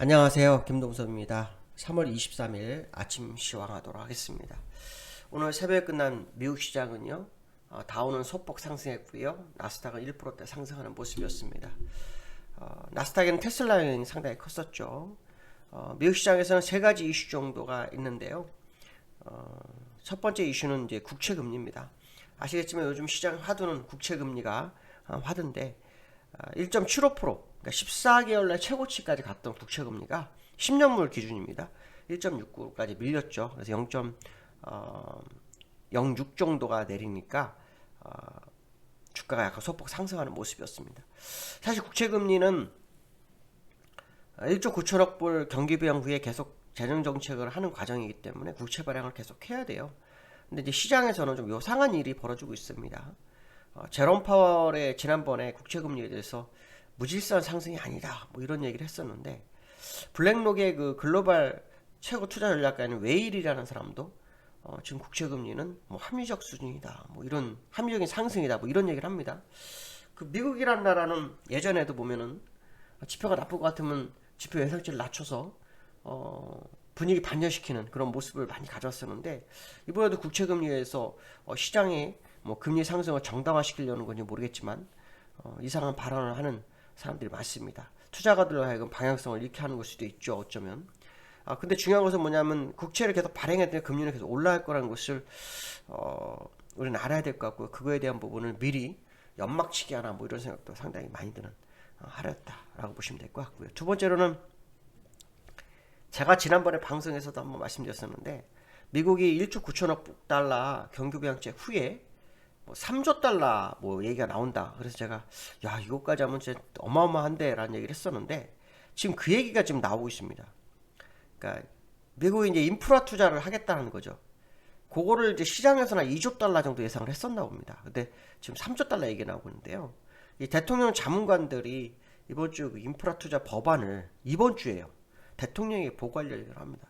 안녕하세요. 김동섭입니다. 3월 23일 아침 시황하도록 하겠습니다. 오늘 새벽에 끝난 미국 시장은요. 어, 다우는 소폭 상승했고요. 나스닥은 1%대 상승하는 모습이었습니다. 어, 나스닥에는 테슬라 영향이 상당히 컸었죠. 어, 미국 시장에서는 세 가지 이슈 정도가 있는데요. 어, 첫 번째 이슈는 이제 국채 금리입니다. 아시겠지만 요즘 시장 화두는 국채 금리가 어, 화두인데 아, 1.75% 그러니까 14개월 내 최고치까지 갔던 국채 금리가 10년물 기준입니다. 1.69까지 밀렸죠. 그래서 0.06 정도가 내리니까 어, 주가가 약간 소폭 상승하는 모습이었습니다. 사실 국채 금리는 1조 9천억 불 경기 부양 후에 계속 재정 정책을 하는 과정이기 때문에 국채 발행을 계속 해야 돼요. 근데 이제 시장에서는 좀 요상한 일이 벌어지고 있습니다. 어, 제롬 파월의 지난번에 국채 금리에 대해서 무질서한 상승이 아니다. 뭐 이런 얘기를 했었는데 블랙록의 그 글로벌 최고 투자 전략가인 웨일이라는 사람도 어, 지금 국채 금리는 뭐 합리적 수준이다. 뭐 이런 합리적인 상승이다. 뭐 이런 얘기를 합니다. 그 미국이란 나라는 예전에도 보면은 지표가 나쁠 것 같으면 지표 예상치를 낮춰서 어, 분위기 반전시키는 그런 모습을 많이 가져왔었는데 이번에도 국채 금리에서 어, 시장이 뭐 금리 상승을 정당화시키려는 건지 모르겠지만 어, 이상한 발언을 하는 사람들이 많습니다. 투자가들로 하여금 방향성을 잃게 하는 걸 수도 있죠. 어쩌면. 아 근데 중요한 것은 뭐냐면 국채를 계속 되는 금리는 계속 올라갈 거라는 것을 어, 우리는 알아야 될 것 같고요. 그거에 대한 부분을 미리 연막치기 하나 뭐 이런 생각도 상당히 많이 드는 어, 하루였다라고 보시면 될 것 같고요. 두 번째로는 제가 지난번에 방송에서도 한번 말씀드렸었는데 미국이 1조 9천억 달러 경기 부양책 후에 뭐 3조 달러 뭐 얘기가 나온다. 그래서 제가 야 이거까지 하면 진짜 어마어마한데라는 얘기를 했었는데 지금 그 얘기가 지금 나오고 있습니다. 그러니까 미국이 이제 인프라 투자를 하겠다는 거죠. 그거를 이제 시장에서는 2조 달러 정도 예상을 했었나 봅니다. 근데 지금 3조 달러 얘기 나오고 있는데요. 이 대통령 자문관들이 이번 주그 인프라 투자 법안을 이번 주에요. 대통령에게 보고할 예정을 합니다.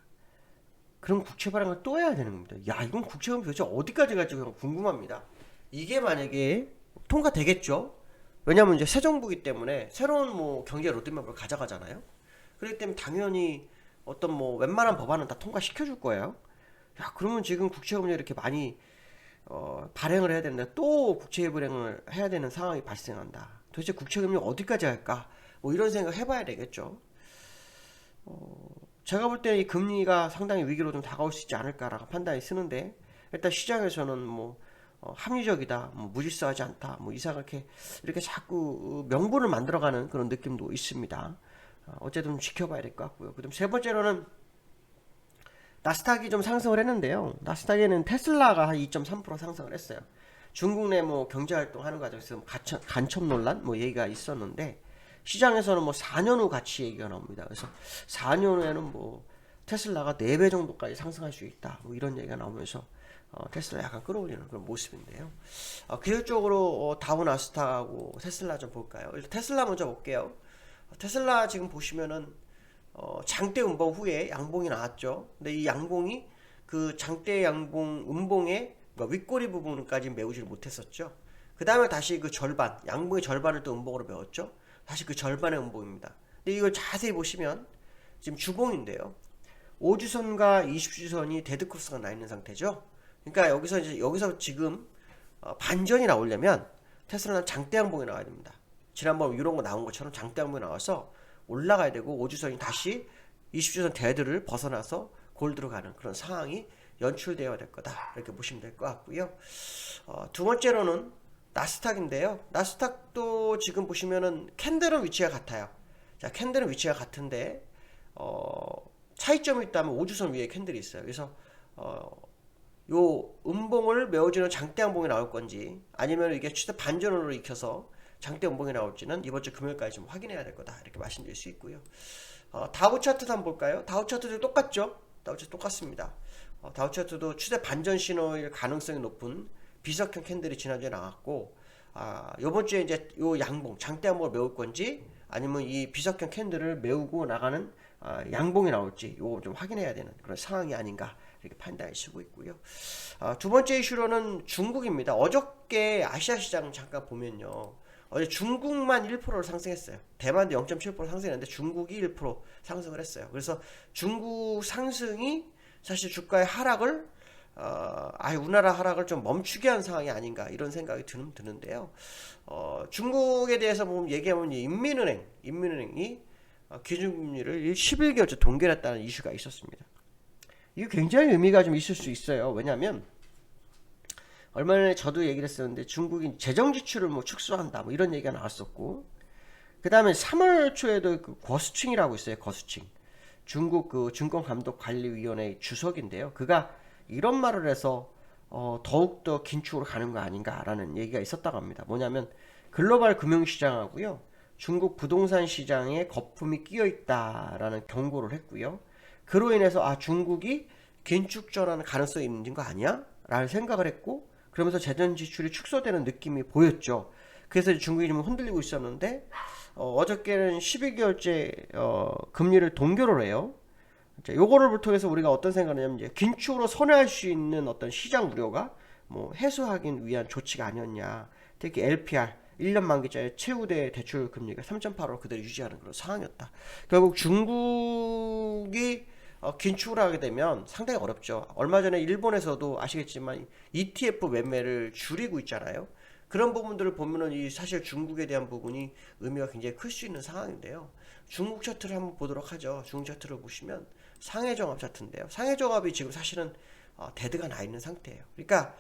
그럼 국채 발행을 또 해야 되는 겁니다. 야, 이건 국채금 도대체 어디까지 그냥 궁금합니다. 이게 만약에 통과되겠죠? 왜냐면 이제 새 정부이기 때문에 새로운 뭐 경제 로드맵을 가져가잖아요. 그렇기 때문에 당연히 어떤 뭐 웬만한 법안은 다 통과시켜 줄 거예요. 야, 그러면 지금 국채금리 이렇게 많이 어, 발행을 해야 되는데 또 국채 발행을 해야 되는 상황이 발생한다. 도대체 국채금리 어디까지 할까? 뭐 이런 생각 해봐야 되겠죠. 제가 볼 때 이 금리가 상당히 위기로 좀 다가올 수 있지 않을까라고 판단이 쓰는데 일단 시장에서는 뭐 어, 합리적이다, 뭐 무질서하지 않다, 뭐 이상하게 이렇게 자꾸 명분을 만들어가는 그런 느낌도 있습니다. 어, 어쨌든 좀 지켜봐야 될 것 같고요. 그다음 세 번째로는 나스닥이 좀 상승을 했는데요. 나스닥에는 테슬라가 한 2.3% 상승을 했어요. 중국 내 뭐 경제 활동하는 과정에서 간첩, 간첩 논란 뭐 얘기가 있었는데 시장에서는 뭐 4년 후 가치 얘기가 나옵니다. 그래서 4년 후에는 뭐 테슬라가 4배 정도까지 상승할 수 있다. 뭐 이런 얘기가 나오면서 어, 테슬라 약간 끌어올리는 그런 모습인데요. 어, 기술적으로 어, 다우 나스닥하고 테슬라 좀 볼까요? 일단 테슬라 먼저 볼게요. 어, 테슬라 지금 보시면은 어, 장대 음봉 후에 양봉이 나왔죠. 근데 이 양봉이 그 장대 양봉 음봉의 그러니까 윗꼬리 부분까지 메우지를 못했었죠. 그 다음에 다시 그 절반, 양봉의 절반을 또 음봉으로 메웠죠. 다시 그 절반의 음봉입니다. 근데 이걸 자세히 보시면 지금 주봉인데요. 5주선과 20주선이 데드코스가 나 있는 상태죠. 그러니까 여기서 이제 여기서 지금 어, 반전이 나오려면 테슬라는 장대 양봉이 나와야 됩니다. 지난번 이런 거 나온 것처럼 장대 양봉이 나와서 올라가야 되고 5주선이 다시 20주선 데드를 벗어나서 골드로 가는 그런 상황이 연출되어야 될 거다 이렇게 보시면 될 것 같고요. 어, 두 번째로는 나스닥인데요. 나스닥도 지금 보시면은 캔들은 위치가 같아요. 자, 캔들은 위치가 같은데 어, 차이점이 있다면 5주선 위에 캔들이 있어요. 그래서 어, 요 음봉을 메워주는 장대 양봉이 나올 건지 아니면 이게 추세 반전으로 익혀서 장대 음봉이 나올지는 이번 주 금요일까지 좀 확인해야 될 거다 이렇게 말씀드릴 수 있고요. 어, 다우 차트도 한번 볼까요? 다우 차트도 똑같죠? 다우 차트 똑같습니다. 어, 다우 차트도 추세 반전 신호일 가능성이 높은 비석형 캔들이 지난주에 나왔고 아, 요번 주에 이제 요 양봉 장대 양봉을 메울 건지 아니면 이 비석형 캔들을 메우고 나가는 아, 양봉이 나올지 요거 좀 확인해야 되는 그런 상황이 아닌가 이렇게 판단해 주고 있고요. 아, 두 번째 이슈로는 중국입니다. 어저께 아시아 시장 잠깐 보면요. 어제 중국만 1%를 상승했어요. 대만도 0.7% 상승했는데 중국이 1% 상승을 했어요. 그래서 중국 상승이 사실 주가의 하락을 어, 아, 우리나라 하락을 좀 멈추게 한 상황이 아닌가 이런 생각이 드는, 드는데요. 어, 중국에 대해서 보면 얘기하면 이 인민은행, 인민은행이 어, 기준금리를 11개월째 동결했다는 이슈가 있었습니다. 이게 굉장히 의미가 좀 있을 수 있어요. 왜냐하면 얼마 전에 저도 얘기를 했었는데 중국이 재정 지출을 뭐 축소한다 뭐 이런 얘기가 나왔었고 그 다음에 3월 초에도 그 거수층이라고 있어요. 거수층. 중국 그 증권감독관리위원회 주석인데요. 그가 이런 말을 해서 어, 더욱더 긴축으로 가는 거 아닌가라는 얘기가 있었다고 합니다. 뭐냐면 글로벌 금융시장하고요. 중국 부동산 시장에 거품이 끼어 있다라는 경고를 했고요. 그로 인해서 아 중국이 긴축 전환 가능성이 있는 거 아니야? 라는 생각을 했고 그러면서 재정 지출이 축소되는 느낌이 보였죠. 그래서 중국이 좀 흔들리고 있었는데 어, 저께는 12개월째 어, 금리를 동결을 해요. 자, 요거를 통해서 우리가 어떤 생각을 하냐면 이제 긴축으로 선회할 수 있는 어떤 시장 우려가 뭐 해소하기 위한 조치가 아니었냐. 특히 LPR 1년 만기짜리 최우대 대출 금리가 3.8로 그대로 유지하는 그런 상황이었다. 결국 중국이 어, 긴축을 하게 되면 상당히 어렵죠. 얼마 전에 일본에서도 아시겠지만 ETF 매매를 줄이고 있잖아요. 그런 부분들을 보면은 이 사실 중국에 대한 부분이 의미가 굉장히 클 수 있는 상황인데요. 중국 차트를 한번 보도록 하죠. 중국 차트를 보시면 상해종합 차트인데요. 상해종합이 지금 사실은 어, 데드가 나 있는 상태예요. 그러니까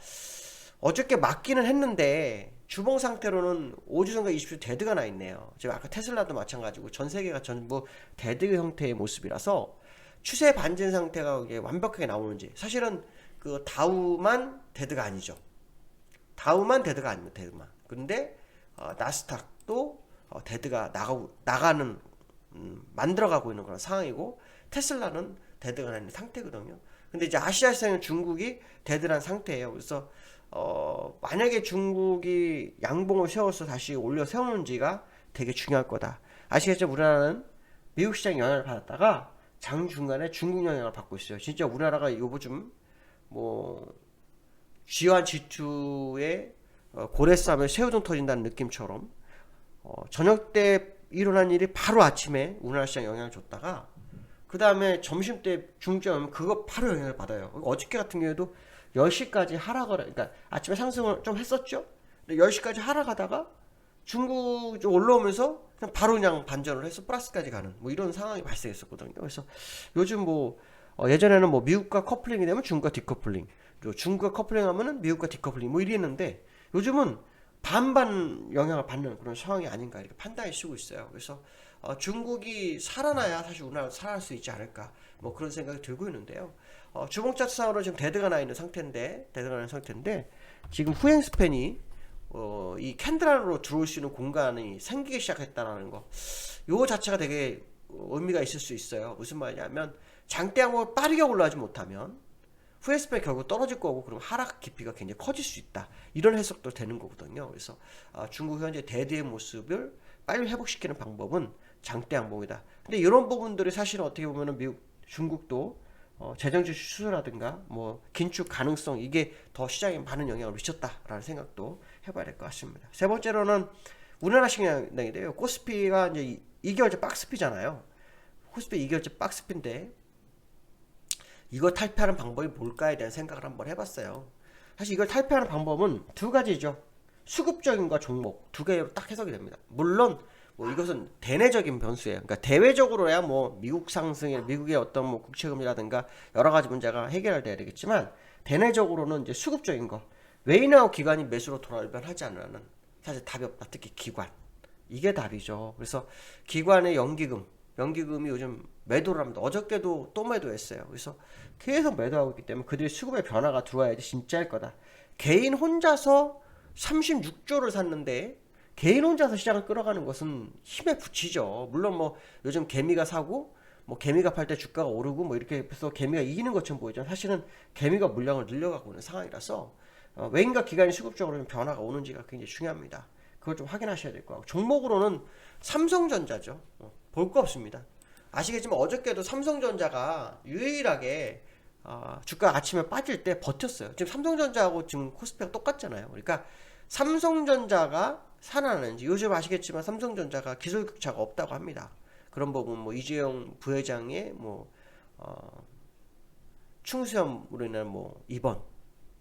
어저께 맞기는 했는데 주봉 상태로는 5주선과 20주 데드가 나 있네요. 지금 아까 테슬라도 마찬가지고 전 세계가 전부 데드 형태의 모습이라서 추세 반전 상태가 완벽하게 나오는지 사실은 그 다우만 데드가 아니죠. 다우만 데드가 아닙니다. 데드만. 근데 어, 나스닥도 어, 데드가 나가 나가는 음, 만들어가고 있는 그런 상황이고 테슬라는 데드가 나 있는 상태거든요. 근데 이제 아시아 시장은 중국이 데드란 상태예요. 그래서 어, 만약에 중국이 양봉을 세워서 다시 올려 세우는지가 되게 중요할 거다. 아시겠죠? 우리나라는 미국 시장 영향을 받았다가 장 중간에 중국 영향을 받고 있어요. 진짜 우리나라가 요즘 뭐 G1, G2의 어, 고래싸움에 새우등 터진다는 느낌처럼 어, 저녁 때 일어난 일이 바로 아침에 우리나라 시장 영향을 줬다가 그 다음에 점심 때 중점 그거 바로 영향을 받아요. 어저께 같은 경우에도 10시까지 하락을 그러니까 아침에 상승을 좀 했었죠. 근데 10시까지 하락하다가 중국 좀 올라오면서 그냥 바로 그냥 반전을 해서 플러스까지 가는 뭐 이런 상황이 발생했었거든요. 그래서 요즘 뭐 어, 예전에는 뭐 미국과 커플링이 되면 중국과 디커플링, 중국과 커플링 하면은 미국과 디커플링 뭐 이랬는데 요즘은 반반 영향을 받는 그런 상황이 아닌가 이렇게 판단이 쓰고 있어요. 그래서 어, 중국이 살아나야 사실 우리나라도 살아날 수 있지 않을까 뭐 그런 생각이 들고 있는데요. 어, 주봉 차트상으로 지금 데드가 나 있는 상태인데 데드가 나 있는 상태인데 지금 후행 스팬이 어, 이 캔들 안으로 들어올 수 있는 공간이 생기기 시작했다라는 거. 요 자체가 되게 의미가 있을 수 있어요. 무슨 말이냐면 장대양을 빠르게 올라가지 못하면 후에스페 결국 떨어질 거고 그럼 하락 깊이가 굉장히 커질 수 있다. 이런 해석도 되는 거거든요. 그래서 아, 중국 현재 대대의 모습을 빨리 회복시키는 방법은 장대 양봉이다. 근데 이런 부분들이 사실은 어떻게 보면은 미국, 중국도 어, 재정지 수수라든가 뭐 긴축 가능성 이게 더 시장에 많은 영향을 미쳤다라는 생각도 해봐야 될 것 같습니다. 세 번째로는 우리나라 시장인데요. 코스피가 이제 2개월째 박스피잖아요. 코스피 2개월째 박스피인데 이거 탈피하는 방법이 뭘까에 대한 생각을 한번 해봤어요. 사실 이걸 탈피하는 방법은 두 가지죠. 수급적인 과 종목 두 개로 딱 해석이 됩니다. 물론 뭐 이것은 대내적인 변수예요. 그러니까 대외적으로야 뭐 미국 상승에 미국의 어떤 뭐 국채금이라든가 여러 가지 문제가 해결돼야 되겠지만 대내적으로는 이제 수급적인 거 외인하고 기관이 매수로 돌아오면 하지 않으면 사실 답이 없다. 특히 기관 이게 답이죠. 그래서 기관의 연기금 연기금이 요즘 매도를 합니다. 어저께도 또 매도했어요. 그래서 계속 매도하고 있기 때문에 그들이 수급의 변화가 들어와야지 진짜일 거다. 개인 혼자서 36조를 샀는데 개인 혼자서 시장을 끌어가는 것은 힘에 부치죠. 물론 뭐 요즘 개미가 사고 뭐 개미가 팔 때 주가가 오르고 뭐 이렇게 해서 개미가 이기는 것처럼 보이지만 사실은 개미가 물량을 늘려가고 있는 상황이라서 어, 외인과 기관이 수급적으로 변화가 오는지가 굉장히 중요합니다. 그걸 좀 확인하셔야 될 거고 종목으로는 삼성전자죠. 어, 볼 거 없습니다. 아시겠지만 어저께도 삼성전자가 유일하게 어, 주가 아침에 빠질 때 버텼어요. 지금 삼성전자하고 지금 코스피가 똑같잖아요. 그러니까 삼성전자가 살아나는지 요즘 아시겠지만 삼성전자가 기술 격차가 없다고 합니다. 그런 부분 뭐 이재용 부회장의 뭐 어, 충수염으로 인한 뭐 입원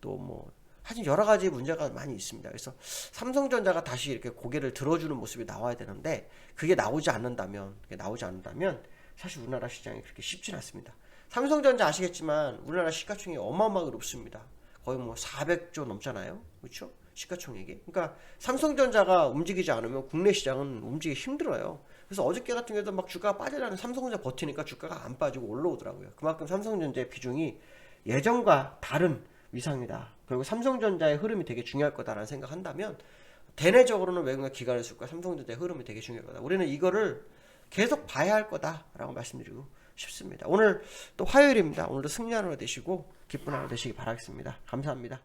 또뭐 사실 여러 가지 문제가 많이 있습니다. 그래서 삼성전자가 다시 이렇게 고개를 들어주는 모습이 나와야 되는데 그게 나오지 않는다면 그게 나오지 않는다면 사실 우리나라 시장이 그렇게 쉽진 않습니다. 삼성전자 아시겠지만 우리나라 시가총액이 어마어마하게 높습니다. 거의 뭐 400조 넘잖아요. 그렇죠? 시가총액이. 그러니까 삼성전자가 움직이지 않으면 국내 시장은 움직이기 힘들어요. 그래서 어저께 같은 경우도 막 주가가 빠지라는 삼성전자 버티니까 주가가 안 빠지고 올라오더라고요. 그만큼 삼성전자의 비중이 예전과 다른 위상이다. 그리고 삼성전자의 흐름이 되게 중요할 거다라는 생각한다면 대내적으로는 외국의 기관의 수과 삼성전자의 흐름이 되게 중요할 거다. 우리는 이거를 계속 봐야 할 거다라고 말씀드리고 싶습니다. 오늘 또 화요일입니다. 오늘도 승리하는 하루 되시고 기쁜 하루 되시기 바라겠습니다. 감사합니다.